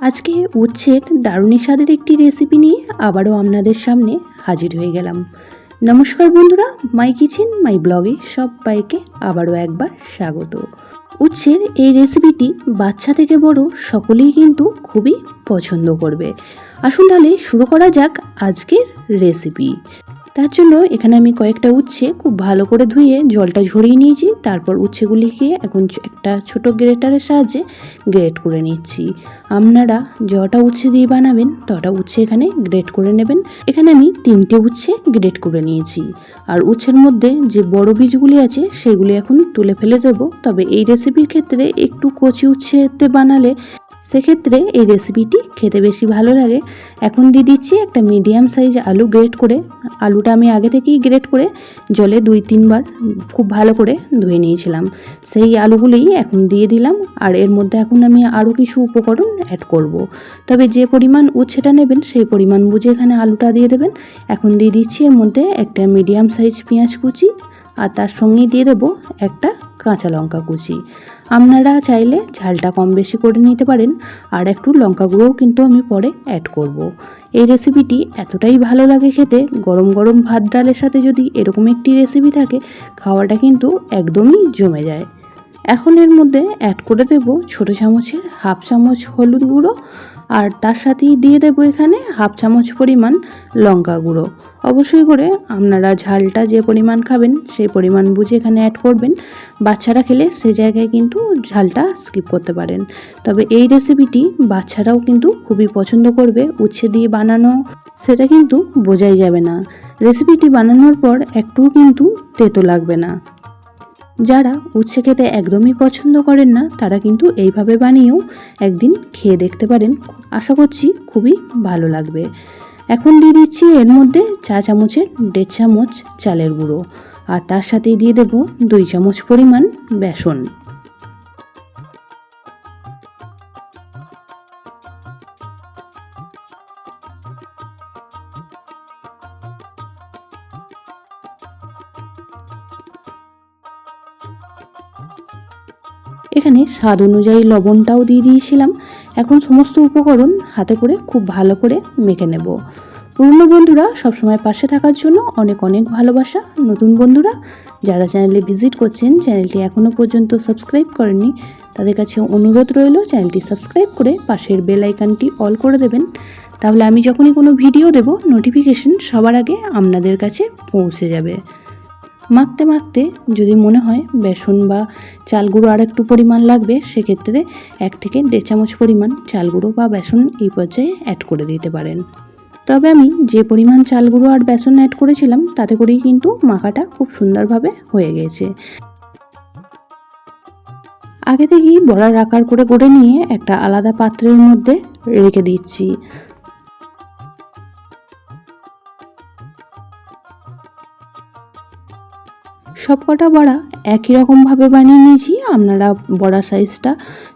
আজকে উচ্ছের দারুণী স্বাদের একটি রেসিপি নিয়ে আবারও আপনাদের সামনে হাজির হয়ে গেলাম। নমস্কার বন্ধুরা মাই কিচেন মাই ব্লগে সবাইকে আবারও একবার স্বাগত। উচ্ছের এই রেসিপিটি বাচ্চা থেকে বড় সকলেই কিন্তু খুবই পছন্দ করবে। আসুন তাহলে শুরু করা যাক আজকের রেসিপি তার জন্য এখানে আমি কয়েকটা উচ্ছে খুব ভালো করে ধুয়ে জলটা ঝরিয়ে নিয়েছি। তারপর উচ্ছেগুলিকে এখন একটা ছোট গ্রেটারের সাহায্যে গ্রেট করে নিচ্ছি। আপনারা যটা উচ্ছে দিয়ে বানাবেন, তটা উচ্ছে এখানে গ্রেট করে নেবেন। এখানে আমি তিনটে উচ্ছে গ্রেট করে নিয়েছি। আর উচ্ছের মধ্যে যে বড় বীজগুলি আছে, সেগুলি এখন তুলে ফেলে দেবো। তবে এই রেসিপির ক্ষেত্রে একটু কচি উচ্ছেতে বানালে সেক্ষেত্রে এই রেসিপিটি খেতে বেশি ভালো লাগে। এখন দিয়ে দিচ্ছি একটা মিডিয়াম সাইজ আলু গ্রেট করে। আলুটা আমি আগে থেকেই গ্রেট করে জলে দুই তিনবার খুব ভালো করে ধুয়ে নিয়েছিলাম। সেই আলুগুলি এখন দিয়ে দিলাম। আর এর মধ্যে এখন আমি আরও কিছু উপকরণ অ্যাড করব। তবে যে পরিমাণ উচ্ছেটা নেবেন সেই পরিমাণ বুঝে এখানে আলুটা দিয়ে দেবেন। এখন দিয়ে দিচ্ছি এর মধ্যে একটা মিডিয়াম সাইজ পেঁয়াজ কুচি। আর তার সঙ্গেই দিয়ে দেবো একটা কাঁচা লঙ্কা কুচি। আপনারা চাইলে ঝালটা কম বেশি করে নিতে পারেন, আর একটু লঙ্কা গুঁড়োও কিন্তু আমি পরে অ্যাড করব। এই রেসিপিটি এতটাই ভালো লাগে খেতে, গরম গরম ভাত ডালের সাথে যদি এরকম একটি রেসিপি থাকে, খাওয়াটা কিন্তু একদমই জমে যায় এখন এর মধ্যে অ্যাড করে দেব ছোটো চামচের হাফ চামচ হলুদ গুঁড়ো আর তার সাথেই দিয়ে দেব এখানে হাফ চামচ পরিমাণ লঙ্কা গুঁড়ো। অবশ্যই করে আপনারা ঝালটা যে পরিমাণ খাবেন সেই পরিমাণ বুঝে এখানে অ্যাড করবেন। বাচ্চারা খেলে সে জায়গায় কিন্তু ঝালটা স্কিপ করতে পারেন। তবে এই রেসিপিটি বাচ্চারাও কিন্তু খুবই পছন্দ করবে, উচ্ছে দিয়ে বানানো, সেটা কিন্তু বোঝাই যাবে না। রেসিপিটি বানানোর পর একটুও কিন্তু তেতো লাগবে না। যারা উচ্ছে খেতে একদমই পছন্দ করেন না, তারা কিন্তু এইভাবে বানিয়েও একদিন খেয়ে দেখতে পারেন। আশা করছি খুবই ভালো লাগবে। এখন দিয়ে দিচ্ছি এর মধ্যে চা চামচের দেড় চামচ চালের গুঁড়ো। আর তার সাথেই দিয়ে দেব দুই চামচ পরিমাণ বেসন। এখানে স্বাদ অনুযায়ী লবণটাও দিয়ে দিয়েছিলাম। এখন সমস্ত উপকরণ হাতে করে খুব ভালো করে মেখে নেব। পুরনো বন্ধুরা সবসময় পাশে থাকার জন্য অনেক অনেক ভালোবাসা। নতুন বন্ধুরা, যারা চ্যানেলে ভিজিট করছেন চ্যানেলটি এখনও পর্যন্ত সাবস্ক্রাইব করেননি, তাদের কাছে অনুরোধ রইল চ্যানেলটি সাবস্ক্রাইব করে পাশের বেল আইকনটি অল করে দেবেন। তাহলে আমি যখনই কোনো ভিডিও দেব নোটিফিকেশন সবার আগে আপনাদের কাছে পৌঁছে যাবে। মাখতে মাখতে যদি মনে হয় বেসন বা চাল গুঁড়ো আর একটু পরিমাণ লাগবে, সেক্ষেত্রে এক থেকে দেড় চামচ পরিমাণ চাল গুঁড়ো বা বেসন এই পর্যায়ে অ্যাড করে দিতে পারেন। তবে আমি যে পরিমাণ চাল গুঁড়ো আর বেসন অ্যাড করেছিলাম, তাতে করেই কিন্তু মাখাটা খুব সুন্দরভাবে হয়ে গেছে। আগে থেকেই বড়ার আকার করে গড়ে নিয়ে একটা আলাদা পাত্রের মধ্যে রেখে দিচ্ছি। সবকটা বড়া একই রকমভাবে বানিয়ে নিয়েছি। আপনারা বড়া সাইজটা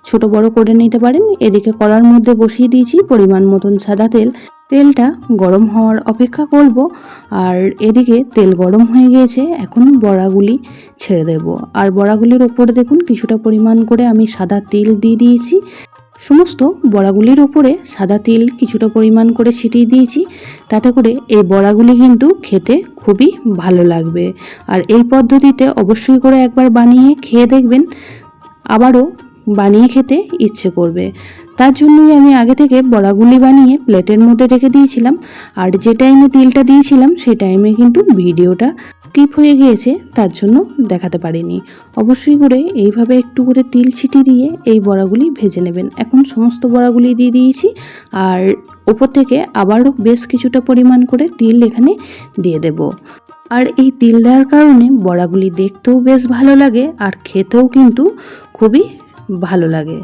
ছোট বড় করে নিতে পারেন। এদিকে কড়ার মধ্যে বসিয়ে দিয়েছি পরিমাণ মতন সাদা তেল। তেলটা গরম হওয়ার অপেক্ষা করব আর এদিকে তেল গরম হয়ে গিয়েছে। এখন বড়াগুলি ছেড়ে দেব। আর বড়াগুলির ওপরে দেখুন, কিছুটা পরিমাণ করে আমি সাদা তেল দিয়ে দিয়েছি। সমস্ত বড়াগুলির ওপরে সাদা তিল কিছুটা পরিমাণ করে ছিটিয়ে দিয়েছি। তাতে করে এই বড়াগুলি কিন্তু খেতে খুবই ভালো লাগবে। আর এই পদ্ধতিতে অবশ্যই করে একবার বানিয়ে খেয়ে দেখবেন। আবারও বানিয়ে খেতে ইচ্ছে করবে। তার জন্যই আমি আগে থেকে বড়াগুলি বানিয়ে প্লেটের মধ্যে রেখে দিয়েছিলাম। আর যে টাইমে তিলটা দিয়েছিলাম সেই টাইমে কিন্তু ভিডিওটা স্কিপ হয়ে গিয়েছে, তার জন্য দেখাতে পারিনি। অবশ্যই করে এইভাবে একটু করে তিল ছিটি দিয়ে এই বড়াগুলি ভেজে নেবেন। এখন সমস্ত বড়াগুলি দিয়ে দিয়েছি, আর ওপর থেকে আবারও বেশ কিছুটা পরিমাণ করে তিল এখানে দিয়ে দেব। আর এই তিল দেওয়ার কারণে বড়াগুলি দেখতেও বেশ ভালো লাগে, আর খেতেও কিন্তু খুবই ভালো লাগে।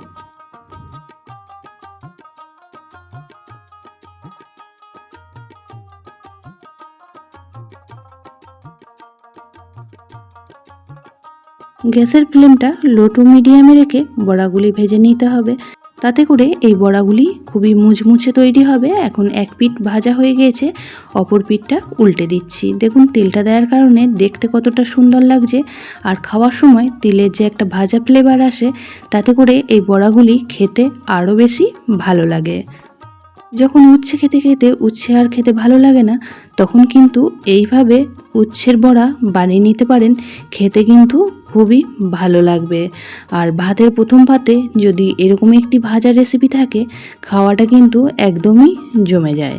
গ্যাসের ফ্লেমটা লো টু মিডিয়ামে রেখে বড়াগুলি ভেজে নিতে হবে। তাতে করে এই বড়াগুলি খুবই মুচমুচে তৈরি হবে। এখন এক পিঠ ভাজা হয়ে গিয়েছে অপর পিঠটা উল্টে দিচ্ছি। দেখুন, তেলটা দেওয়ার কারণে দেখতে কতটা সুন্দর লাগছে। আর খাওয়ার সময় তেলের যে একটা ভাজা ফ্লেভার আসে, তাতে করে এই বড়াগুলি খেতে আরও বেশি ভালো লাগে। যখন উচ্ছে খেতে খেতে উচ্ছে আর খেতে ভালো লাগে না, তখন কিন্তু এইভাবে উচ্ছের বড়া বানিয়ে নিতে পারেন। খেতে কিন্তু খুবই ভালো লাগবে। আর ভাতের প্রথম ভাতে যদি এরকম একটি ভাজা রেসিপি থাকে, খাওয়াটা কিন্তু একদমই জমে যায়।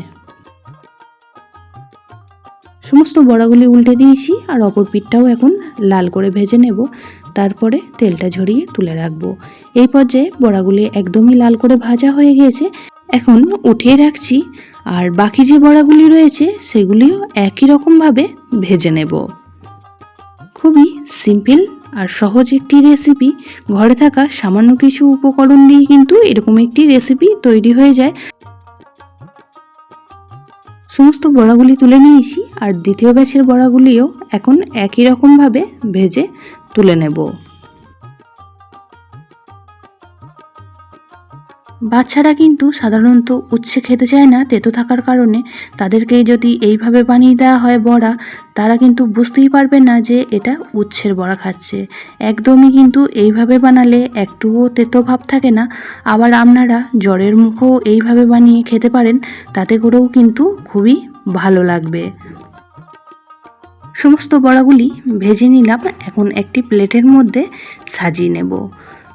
সমস্ত বড়াগুলি উল্টে দিয়েছি আর অপর পিঠটাও এখন লাল করে ভেজে নেব। তারপরে তেলটা ঝরিয়ে তুলে রাখব। এই পর্যায়ে বড়াগুলি একদমই লাল করে ভাজা হয়ে গিয়েছে। এখন উঠিয়ে রাখছি আর বাকি যে বড়াগুলি রয়েছে সেগুলিও একই রকমভাবে ভেজে নেব। খুবই সিম্পল আর সহজ একটি রেসিপি। ঘরে থাকা সামান্য কিছু উপকরণ দিয়ে কিন্তু এরকম একটি রেসিপি তৈরি হয়ে যায়। সমস্ত বড়াগুলি তুলে নিয়েছি আর দ্বিতীয় ব্যাচের বড়াগুলিও এখন একই রকমভাবে ভেজে তুলে নেব। বাচ্চারা কিন্তু সাধারণত উচ্ছে খেতে চায় না, তেতো থাকার কারণে। তাদেরকে যদি এইভাবে বানিয়ে দেওয়া হয় বড়া, তারা কিন্তু বুঝতেই পারবে না যে এটা উচ্ছের বড়া খাচ্ছে। একদমই কিন্তু এইভাবে বানালে একটুও তেতো ভাব থাকে না। আবার আপনারা জ্বরের মুখও এইভাবে বানিয়ে খেতে পারেন, তাতে করেও কিন্তু খুবই ভালো লাগবে। সমস্ত বড়াগুলি ভেজে নিলাম, এখন একটি প্লেটের মধ্যে সাজিয়ে নেব।